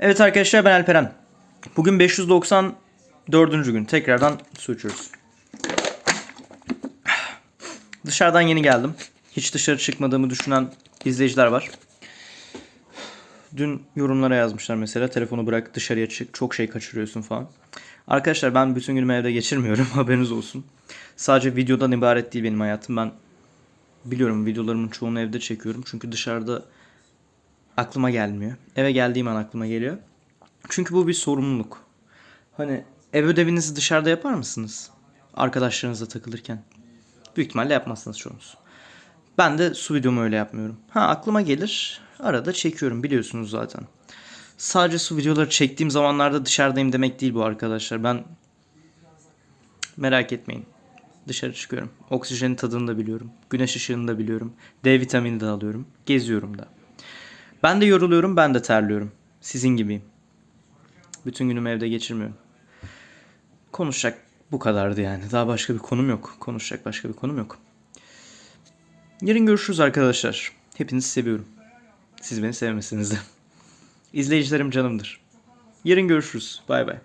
Evet arkadaşlar ben Alperen. Bugün 594. gün. Tekrardan su içiyoruz. Dışarıdan yeni geldim. Hiç dışarı çıkmadığımı düşünen izleyiciler var. Dün yorumlara yazmışlar mesela telefonu bırak dışarıya çık çok şey kaçırıyorsun falan. Arkadaşlar ben bütün günümü evde geçirmiyorum haberiniz olsun. Sadece videodan ibaret değil benim hayatım. Ben biliyorum videolarımın çoğunu evde çekiyorum. Çünkü dışarıda aklıma gelmiyor. Eve geldiğim an aklıma geliyor. Çünkü bu bir sorumluluk. Hani ev ödevinizi dışarıda yapar mısınız? Arkadaşlarınızla takılırken. Büyük ihtimalle yapmazsınız çoğunuz. Ben de su videomu öyle yapmıyorum. Ha aklıma gelir. Arada çekiyorum biliyorsunuz zaten. Sadece su videoları çektiğim zamanlarda dışarıdayım demek değil bu arkadaşlar. Ben merak etmeyin. Dışarı çıkıyorum. Oksijenin tadını da biliyorum. Güneş ışığını da biliyorum. D vitamini de alıyorum. Geziyorum da. Ben de yoruluyorum, ben de terliyorum. Sizin gibiyim. Bütün günümü evde geçirmiyorum. Konuşacak bu kadardı yani. Daha başka bir konum yok. Konuşacak başka bir konum yok. Yarın görüşürüz arkadaşlar. Hepinizi seviyorum. Siz beni sevmesiniz de. İzleyicilerim canımdır. Yarın görüşürüz. Bay bay.